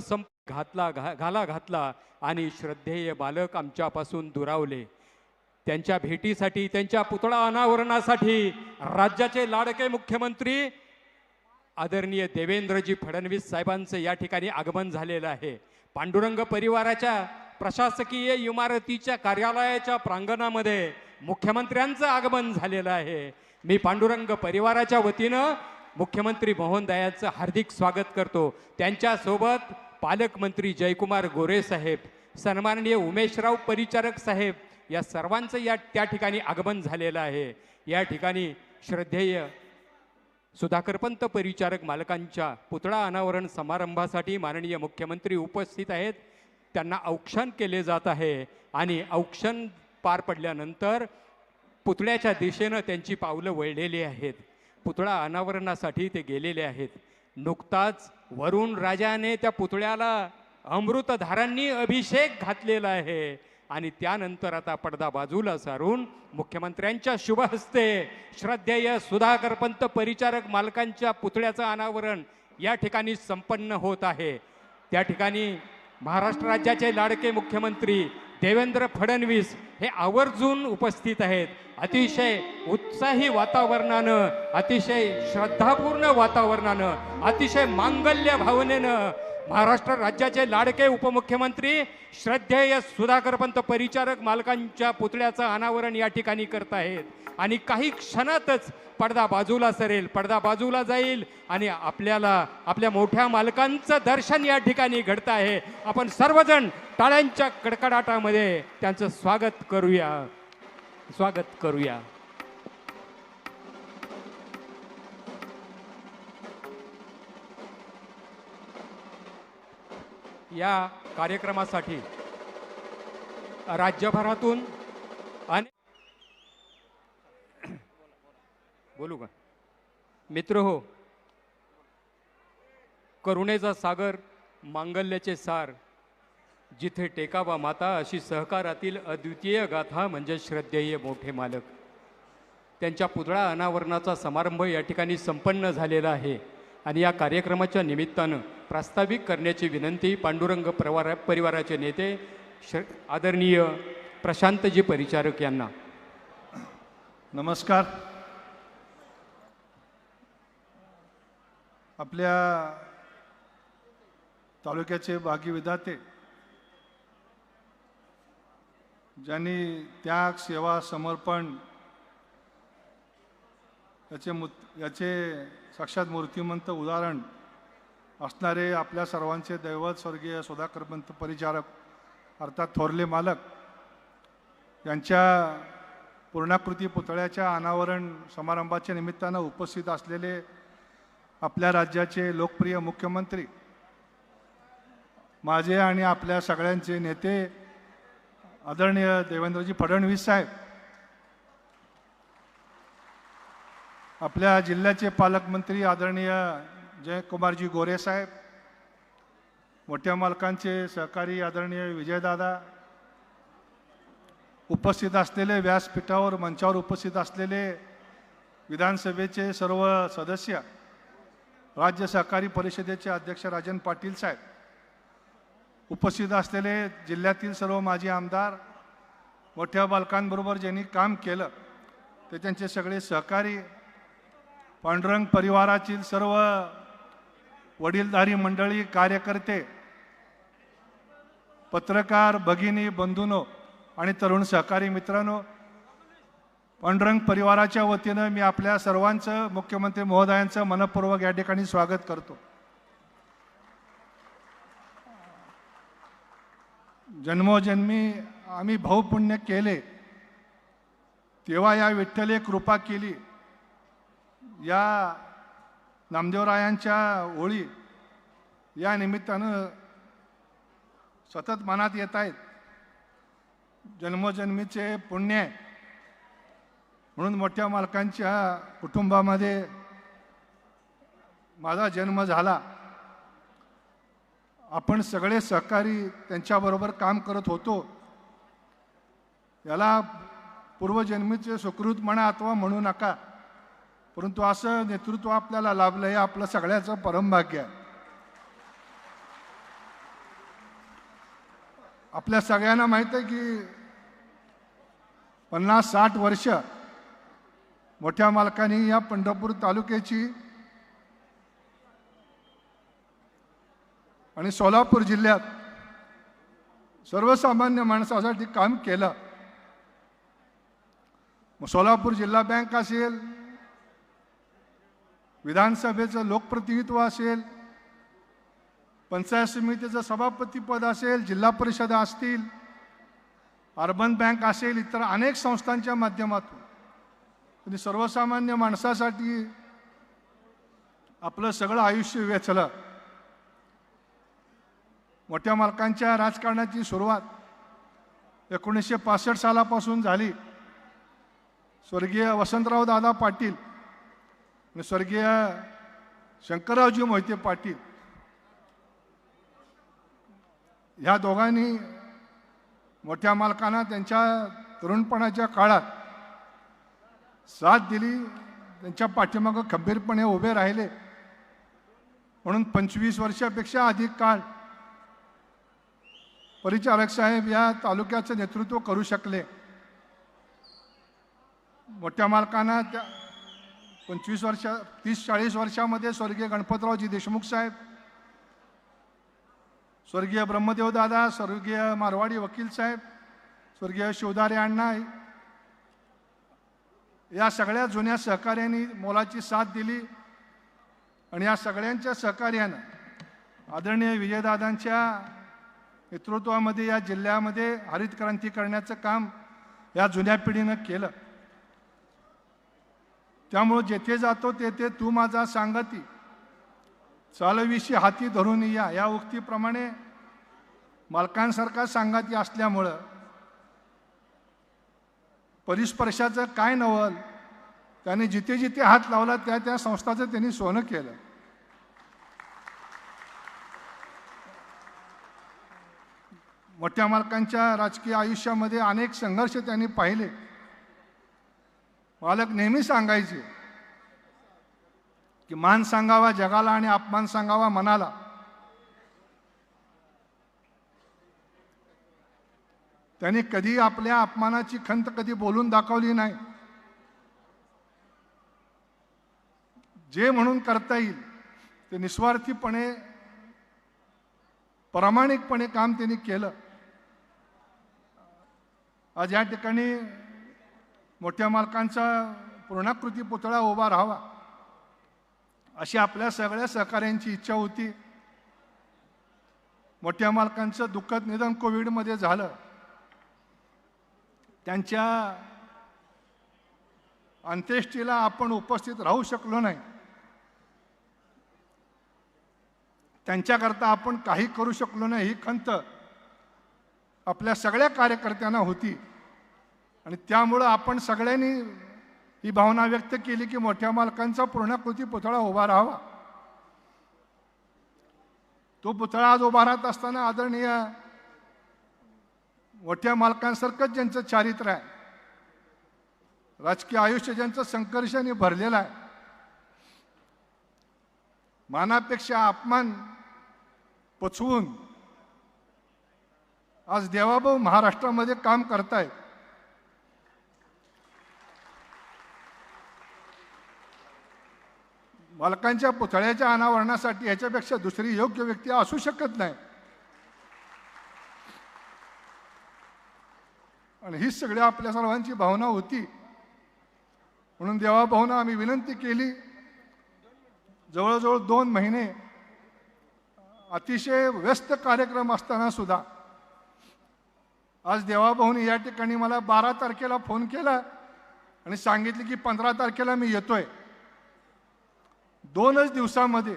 सर्व संप घातला घा घाला घातला आणि श्रद्धेय बालक आमच्यापासून दुरावले. त्यांच्या भेटीसाठी त्यांच्या पुतळा अनावरणासाठी राज्याचे लाडके मुख्यमंत्री आदरणीय देवेंद्रजी फडणवीस साहेबांचं या ठिकाणी आगमन झालेलं आहे. पांडुरंग परिवाराच्या प्रशासकीय इमारतीच्या कार्यालयाच्या प्रांगणामध्ये मुख्यमंत्र्यांचं आगमन झालेलं आहे. मी पांडुरंग परिवाराच्या वतीनं मुख्यमंत्री मोहन दयाचं हार्दिक स्वागत करतो. त्यांच्यासोबत पालकमंत्री जयकुमार गोरे साहेब सन्माननीय उमेशराव परिचारक साहेब या सर्वांचं या त्या ठिकाणी आगमन झालेलं आहे. या ठिकाणी श्रद्धेय सुधाकरपंत परिचारक मालकांच्या पुतळा अनावरण समारंभासाठी माननीय मुख्यमंत्री उपस्थित आहेत. त्यांना औक्षण केले जात आहे आणि औक्षण पार पडल्यानंतर पुतळ्याच्या दिशेनं त्यांची पावलं वळलेली आहेत. पुतळा अनावरणासाठी ते गेलेले आहेत. नुकताच वरुण राजाने त्या पुतळ्याला अमृतधारांनी अभिषेक घातलेला आहे. आणि त्यानंतर आता पडदा बाजूला सारून मुख्यमंत्र्यांच्या शुभ हस्ते श्रद्धेय सुधाकरपंत परिचारक मालकांच्या पुतळ्याचं अनावरण या ठिकाणी संपन्न होत आहे. त्या ठिकाणी महाराष्ट्र राज्याचे लाडके मुख्यमंत्री देवेंद्र फडणवीस हे आवर्जून उपस्थित आहेत. अतिशय उत्साही वातावरणानं अतिशय श्रद्धापूर्ण वातावरणानं अतिशय मांगल्य भावनेनं महाराष्ट्र राज्याचे लाडके उपमुख्यमंत्री श्रद्धेय सुधाकरपंत परिचारक मालकांच्या पुतळ्याचं अनावरण या ठिकाणी करत आहेत. आणि काही क्षणातच पडदा बाजूला सरेल पडदा बाजूला जाईल आणि आपल्याला आपल्या मोठ्या मालकांचं दर्शन या ठिकाणी घडत आहे. आपण सर्वजण टाळ्यांच्या कडकडाटामध्ये त्यांचं स्वागत करूया. स्वागत करूया. या कार्यक्रमासाठी राज्यभरातून अनेक बोलू का? मित्र हो करुणेचा सागर मांगल्याचे सार जिथे टेकावा माता अशी सहकारातील अद्वितीय गाथा म्हणजे श्रद्धेय मोठे मालक. त्यांच्या पुतळा अनावरणाचा समारंभ या ठिकाणी संपन्न झालेला आहे आणि या कार्यक्रमाच्या निमित्तानं प्रास्ताविक करण्याची विनंती पांडुरंग प्रवारा परिवाराचे नेते श आदरणीय प्रशांतजी परिचारक यांना. नमस्कार. आपल्या तालुक्याचे भागी विधाते ज्यांनी त्याग सेवा समर्पण याचे मु याचे साक्षात मूर्तिमंत उदाहरण असणारे आपल्या सर्वांचे दैवत स्वर्गीय सुधाकरपंत परिचारक अर्थात थोरले मालक यांच्या पूर्णाकृती पुतळ्याच्या अनावरण समारंभाच्या निमित्तानं उपस्थित असलेले आपल्या राज्याचे लोकप्रिय मुख्यमंत्री माझे आणि आपल्या सगळ्यांचे नेते आदरणीय देवेंद्रजी फडणवीस साहेब आपल्या जिल्ह्याचे पालकमंत्री आदरणीय जयकुमारजी गोरे साहेब मोठ्या मालकांचे सहकारी आदरणीय विजयदादा उपस्थित असलेले व्यासपीठावर मंचावर उपस्थित असलेले विधानसभेचे सर्व सदस्य राज्य सहकारी परिषदेचे अध्यक्ष राजन पाटील साहेब उपस्थित असलेले जिल्ह्यातील सर्व माजी आमदार मोठ्या बालकांबरोबर ज्यांनी काम केलं ते त्यांचे सगळे सहकारी पांडुरंग परिवारातील सर्व वडीलधारी मंडळी कार्यकर्ते पत्रकार भगिनी बंधूनो आणि तरुण सहकारी मित्रांनो पांडुरंग परिवाराच्या वतीनं मी आपल्या सर्वांचं मुख्यमंत्री महोदयांचं मनपूर्वक या ठिकाणी स्वागत करतो. जन्मोजन्मी आम्ही भाऊपुण्य केले तेव्हा या विठ्ठले कृपा केली. या नामदेवरायांच्या ओळी या निमित्तानं सतत मनात येत आहेत. जन्मोजन्मीचे पुण्य आहे. म्हणून मोठ्या मालकांच्या कुटुंबामध्ये माझा जन्म झाला. आपण सगळे सहकारी त्यांच्याबरोबर काम करत होतो. याला पूर्वजन्मीचे सुकृत म्हणा अथवा म्हणू नका परंतु असं नेतृत्व आपल्याला लाभलं हे आपलं सगळ्याचं परमभाग्य आहे. आपल्या सगळ्यांना माहीत आहे की पन्नास साठ वर्ष मोठ्या मालकांनी या पंढरपूर तालुक्याची आणि सोलापूर जिल्ह्यात सर्वसामान्य माणसासाठी काम केलं. मग सोलापूर जिल्हा बँक असेल विधानसभेचं लोकप्रतिनिधित्व असेल पंचायत समितीचं सभापतीपद असेल जिल्हा परिषद असतील अर्बन बँक असेल इतर अनेक संस्थांच्या माध्यमातून आणि सर्वसामान्य माणसासाठी आपलं सगळं आयुष्य वेचलं मोठ्या मालकांच्या राजकारणाची सुरुवात एकोणीसशे पासष्ट सालापासून झाली. स्वर्गीय वसंतराव दादा पाटील आणि स्वर्गीय शंकररावजी मोहिते पाटील ह्या दोघांनी मोठ्या मालकांना त्यांच्या तरुणपणाच्या काळात साथ दिली त्यांच्या पाठीमागं खंबीरपणे उभे राहिले. म्हणून पंचवीस वर्षापेक्षा अधिक काळ परिचारक साहेब या तालुक्याचं नेतृत्व करू शकले. मोठ्या मालकांना त्या पंचवीस वर्षा तीस चाळीस वर्षामध्ये स्वर्गीय गणपतरावजी देशमुख साहेब स्वर्गीय ब्रह्मदेव दादा स्वर्गीय मारवाडी वकील साहेब स्वर्गीय शिवदारे अण्णा या सगळ्या जुन्या सहकार्यांनी मोलाची साथ दिली आणि या सगळ्यांच्या सहकार्यानं आदरणीय विजयदादांच्या नेतृत्वामध्ये या जिल्ह्यामध्ये हरित क्रांती करण्याचं काम या जुन्या पिढीनं केलं. त्यामुळं जेथे जातो तेथे तू माझा सांगती. चालविशी हाती धरून या या उक्तीप्रमाणे मालकांसारखा सांगाती असल्यामुळं परिस्पर्शाचं काय नवल? त्याने जिथे जिथे हात लावला त्या त्या संस्थाचं त्यांनी सोनं केलं. मोठ्या मालकांच्या राजकीय आयुष्यामध्ये अनेक संघर्ष त्यांनी पाहिले. मालक नेहमी सांगायचे की मान सांगावा जगाला आणि अपमान सांगावा मनाला. त्यांनी कधी आपल्या अपमानाची खंत कधी बोलून दाखवली नाही. जे म्हणून करता येईल ते निस्वार्थीपणे प्रामाणिकपणे काम त्यांनी केलं. आज या ठिकाणी मोठ्या मालकांचा पूर्णाकृती पुतळा उभा राहावा अशी आपल्या सगळ्या सहकाऱ्यांची इच्छा होती. मोठ्या मालकांचं दुःखद निधन कोविडमध्ये झालं. त्यांच्या अंत्येष्टीला आपण उपस्थित राहू शकलो नाही. त्यांच्याकरता आपण काही करू शकलो नाही. ही खंत आपल्या सगळ्या कार्यकर्त्यांना होती. आणि त्यामुळं आपण सगळ्यांनी ही भावना व्यक्त केली की मोठ्या मालकांचा पूर्णाकृती पुतळा उभा राहावा. तो पुतळा आज उभा राहत असताना आदरणीय मोठ्या मालकांसारखंच ज्यांचं चारित्र्य आहे. राजकीय आयुष्य ज्यांचं संघर्षाने भरलेलं आहे. मानापेक्षा अपमान पचवून आज देवाभाऊ महाराष्ट्रामध्ये काम करतायत. मालकांच्या पुतळ्याच्या अनावरणासाठी याच्यापेक्षा दुसरी योग्य व्यक्ती असू शकत नाही. आणि ही सगळी आपल्या सर्वांची भावना होती. म्हणून देवाभाऊना आम्ही विनंती केली. जवळजवळ दोन महिने अतिशय व्यस्त कार्यक्रम असताना सुद्धा. आज देवाभाऊनी या ठिकाणी मला बारा तारखेला फोन केला आणि सांगितले की पंधरा तारखेला मी येतोय. दोनच दिवसामध्ये.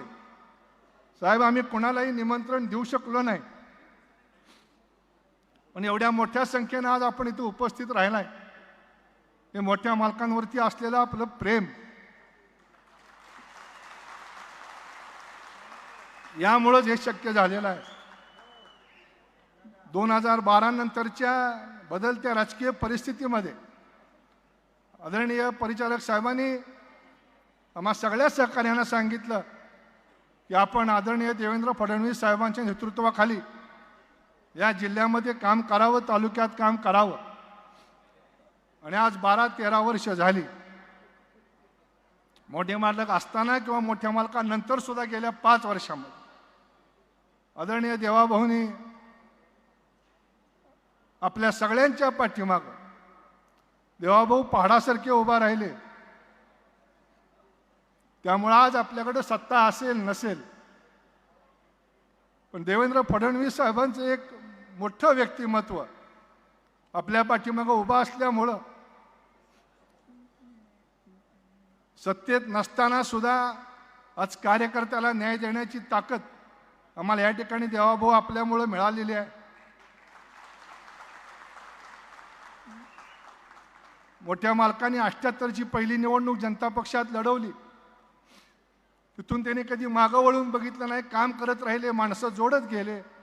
साहेब आम्ही कुणालाही निमंत्रण देऊ शकलो नाही. पण एवढ्या मोठ्या संख्येनं आज आपण इथे उपस्थित राहिलाय. हे मोठ्या मालकांवरती असलेलं आपलं प्रेम. यामुळंच हे शक्य झालेलं आहे. दोन हजार बारा नंतरच्या बदलत्या राजकीय परिस्थितीमध्ये आदरणीय परिचारक साहेबांनी आम्हा सगळ्या सहकार्यांना सांगितलं की आपण आदरणीय देवेंद्र फडणवीस साहेबांच्या नेतृत्वाखाली या जिल्ह्यामध्ये काम करावं तालुक्यात काम करावं. आणि आज बारा तेरा वर्ष झाली. मोठे मालक असताना किंवा मोठ्या मालकानंतर सुद्धा गेल्या पाच वर्षामध्ये. आदरणीय देवाभाऊनी आपल्या सगळ्यांच्या पाठीमाग देवाभाऊ पहाडासारखे उभा राहिले. त्यामुळं आज आपल्याकडे सत्ता असेल नसेल. पण देवेंद्र फडणवीस साहेबांचं एक मोठं व्यक्तिमत्व. आपल्या पाठीमागं उभा असल्यामुळं. सत्तेत नसताना सुद्धा आज कार्यकर्त्याला न्याय देण्याची ताकद आम्हाला या ठिकाणी देवाभाऊ आपल्यामुळं मिळालेली आहे. मोठ्या मालकाने अठ्ठ्याहत्तरची पहिली निवडणूक जनता पक्षात लढवली. तिथून त्यांनी कधी मागं वळून बघितलं नाही काम करत राहिले माणसं जोडत गेले.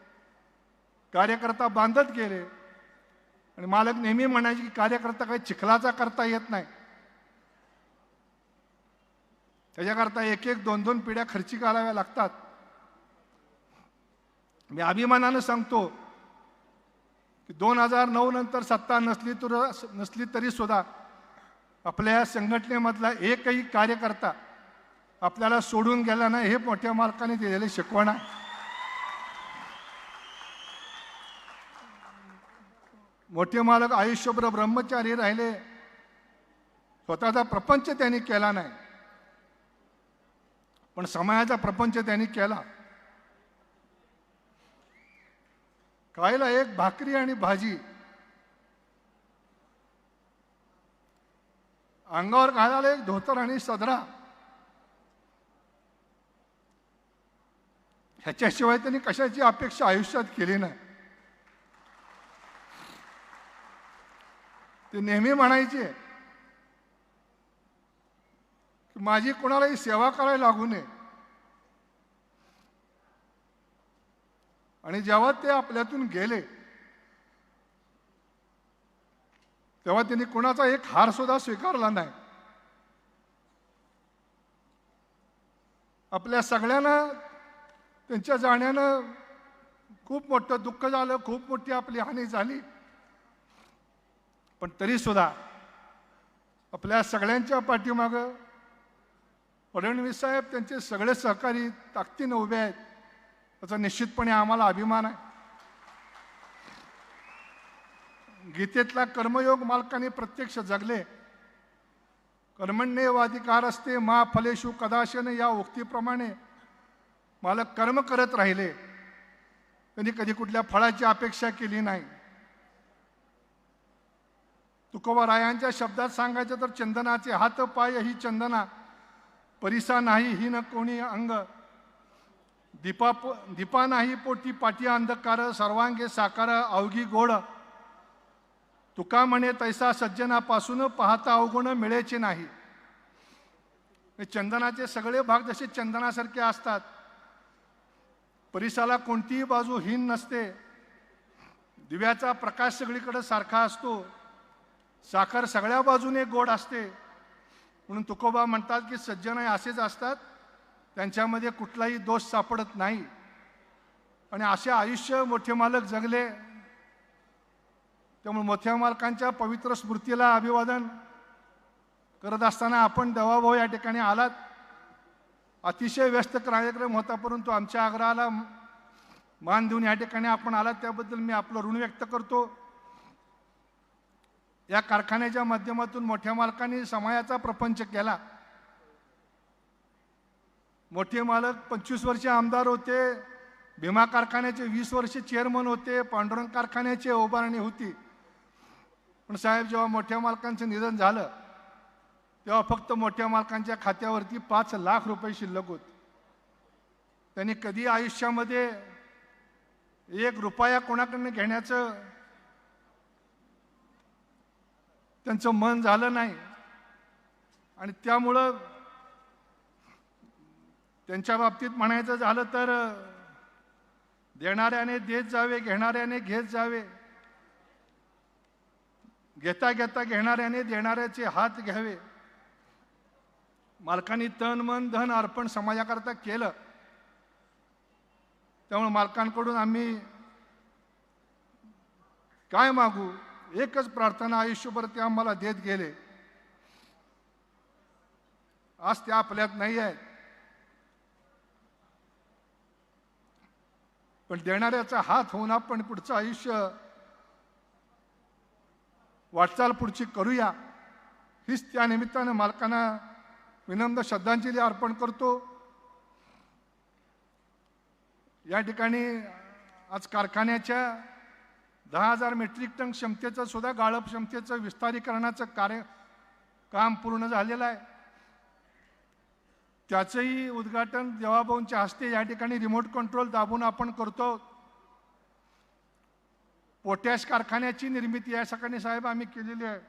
कार्यकर्ता बांधत गेले. आणि मालक नेहमी म्हणायचे की कार्यकर्ता काही चिखलाचा करता येत नाही. त्याच्याकरता एक एक दोन दोन पिढ्या खर्ची घालाव्या लागतात. मी अभिमानानं सांगतो की दोन हजार नऊ नंतर सत्ता नसली तर नसली तरी सुद्धा आपल्या या संघटनेमधला एकही कार्यकर्ता आपल्याला सोडून गेला नाही हे मोठ्या मालकाने दिलेले शिकवण आहे. मोठे मालक आयुष्यभर ब्रह्मचारी राहिले. स्वतःचा प्रपंच त्यांनी केला नाही. पण समाजाचा प्रपंच त्यांनी केला. खायला एक भाकरी आणि भाजी. अंगावर घालायला एक धोतर आणि सदरा. ह्याच्याशिवाय त्यांनी कशाची अपेक्षा आयुष्यात केली नाही. ते नेहमी म्हणायचे माझी कोणालाही सेवा करायला लागू नये. आणि जेव्हा ते आपल्यातून गेले तेव्हा त्यांनी कोणाचा एक हार सुद्धा स्वीकारला नाही. आपल्या सगळ्यांना त्यांच्या जाण्यानं खूप मोठं दुःख झालं खूप मोठी आपली हानी झाली. पण तरीसुद्धा आपल्या सगळ्यांच्या पाठीमागं फडणवीस साहेब त्यांचे सगळे सहकारी ताकदीनं उभे आहेत त्याचा निश्चितपणे आम्हाला अभिमान आहे. गीतेतला कर्मयोग मालकाने प्रत्यक्ष जगले. कर्मण्यवाधिकार असते मा फलेशु कदाशन या उक्तीप्रमाणे मालक कर्म करत राहिले. त्यांनी कधी कुठल्या फळाची अपेक्षा केली नाही. तुकोबारायांच्या शब्दात सांगायचं तर चंदनाचे हात पाय ही चंदना. परिसा नाही ही न कोणी अंग. दीपा दीपा नाही पोटी पाटी अंधकार सर्वांगे साकार अवघी गोड. तुका म्हणे तैसा सज्जनापासून पाहता अवगुण मिळेचे नाही. चंदनाचे सगळे भाग जसे चंदनासारखे असतात. परिसाला कोणतीही बाजू हीन नसते. दिव्याचा प्रकाश सगळीकडे सारखा असतो. साखर सगळ्या बाजूने गोड असते. म्हणून तुकोबा म्हणतात की सज्जन हे असेच असतात त्यांच्यामध्ये कुठलाही दोष सापडत नाही. आणि असे आयुष्य मोठे मालक जगले. त्यामुळे मोठ्या मालकांच्या पवित्र स्मृतीला अभिवादन करत असताना आपण देवाभाऊ या ठिकाणी आलात. अतिशय व्यस्त कार्यक्रम होता परंतु आमच्या आग्रहाला मान देऊन या ठिकाणी आपण आलात. त्याबद्दल मी आपलं ऋण व्यक्त करतो. या कारखान्याच्या माध्यमातून मोठ्या मालकांनी समाजाचा प्रपंच केला. मोठे मालक पंचवीस वर्षे आमदार होते. भीमा कारखान्याचे वीस वर्षे चेअरमन होते. पांडुरंग कारखान्याचे उभारणी होती. पण साहेब जेव्हा मोठ्या मालकांचं निधन झालं तेव्हा फक्त मोठ्या मालकांच्या खात्यावरती पाच लाख रुपये शिल्लक होते. त्यांनी कधी आयुष्यामध्ये एक रुपया कोणाकडनं घेण्याचं त्यांचं मन झालं नाही. आणि त्यामुळं त्यांच्या बाबतीत म्हणायचं झालं तर देणाऱ्याने देत जावे घेणाऱ्याने घेत जावे. घेता घेता घेणाऱ्याने देणाऱ्याचे हात घ्यावे. मालकांनी तन मन धन अर्पण समाजाकरता केलं. त्यामुळे मालकांकडून आम्ही काय मागू? एकच प्रार्थना आयुष्यभर ते आम्हाला देत गेले. आज ते आपल्यात नाही आहेत. पण देणाऱ्याचा हात होऊन आपण पुढचं आयुष्य वाटचाल पुढची करूया. हीच त्या निमित्तानं मालकांना विनम्र श्रद्धांजली अर्पण करतो. या ठिकाणी आज कारखान्याच्या दहा हजार मेट्रिक टन क्षमतेचं सुद्धा गाळप क्षमतेचं विस्तारीकरणाचं कार्य काम पूर्ण झालेलं आहे. त्याचंही उद्घाटन देवाभाऊंच्या हस्ते या ठिकाणी रिमोट कंट्रोल दाबून आपण करतो. पोटॅश कारखान्याची निर्मिती या सकाळी साहेब आम्ही केलेली आहे.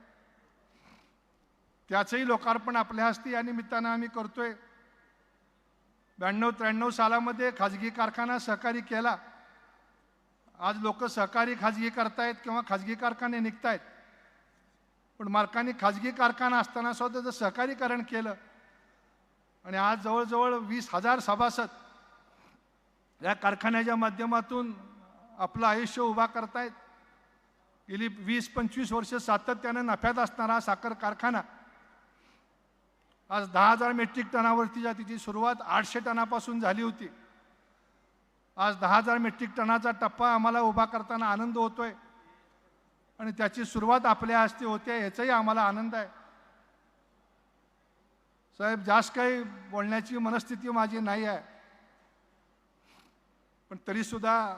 त्याचंही लोकार्पण आपल्या हस्ते या निमित्तानं आम्ही करतोय. ब्याण्णव त्र्याण्णव सालामध्ये खाजगी कारखाना सहकारी केला. आज लोक सहकारी खाजगी करतायत किंवा खाजगी कारखाने निघतायत. पण मालकांनी खाजगी कारखाना असताना सुद्धा जर सहकारीकरण केलं. आणि आज जवळजवळ वीस हजार सभासद या कारखान्याच्या माध्यमातून आपलं आयुष्य उभा करतायत. गेली वीस पंचवीस वर्ष सातत्यानं नफ्यात असणारा साखर कारखाना. आज दहा हजार मेट्रिक टनावरतीच्या तिची सुरुवात आठशे टनापासून झाली होती. आज दहा हजार मेट्रिक टनाचा टप्पा आम्हाला उभा करताना आनंद होतोय. आणि त्याची सुरुवात आपल्या हस्ते होते याचाही आम्हाला आनंद आहे. साहेब जास्त काही बोलण्याची मनस्थिती माझी नाही आहे. पण तरीसुद्धा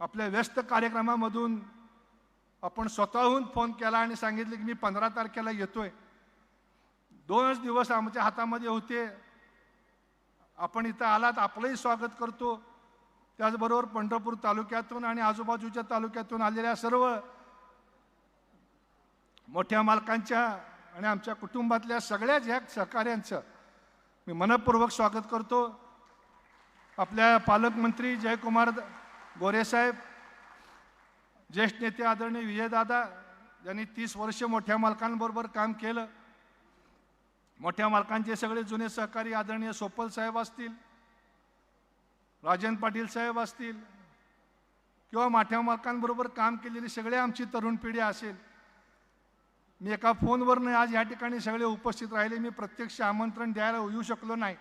आपल्या व्यस्त कार्यक्रमामधून आपण स्वतःहून फोन केला आणि सांगितले की मी पंधरा तारखेला येतोय. दोनच दिवस आमच्या हातामध्ये होते. आपण इथं आलात आपलंही स्वागत करतो. त्याचबरोबर पंढरपूर तालुक्यातून आणि आजूबाजूच्या तालुक्यातून आलेल्या सर्व मोठ्या मालकांच्या आणि आमच्या कुटुंबातल्या सगळ्याच ह्या सहकाऱ्यांचं मी मनपूर्वक स्वागत करतो. आपल्या पालकमंत्री जयकुमार गोरेसाहेब ज्येष्ठ नेते आदरणीय विजयदादा यांनी तीस वर्ष मोठ्या मालकांबरोबर काम केलं. मोठ्या मालकांचे सगळे जुने सहकारी आदरणीय सोपल साहेब असतील राजन पाटील साहेब असतील किंवा मोठ्या मालकांबरोबर काम केलेली सगळे आमची तरुण पिढी असेल मी एका फोनवरनं आज या ठिकाणी सगळे उपस्थित राहिले. मी प्रत्यक्ष आमंत्रण द्यायला येऊ शकलो नाही.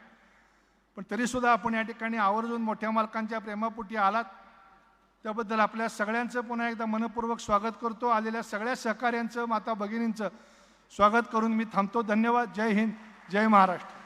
पण तरीसुद्धा आपण या ठिकाणी आवर्जून मोठ्या मालकांच्या प्रेमापोटी आलात. त्याबद्दल आपल्या सगळ्यांचं पुन्हा एकदा मनपूर्वक स्वागत करतो. आलेल्या सगळ्या सहकाऱ्यांचं माता भगिनींचं स्वागत करून मी थांबतो. धन्यवाद. जय हिंद. जय महाराष्ट्र.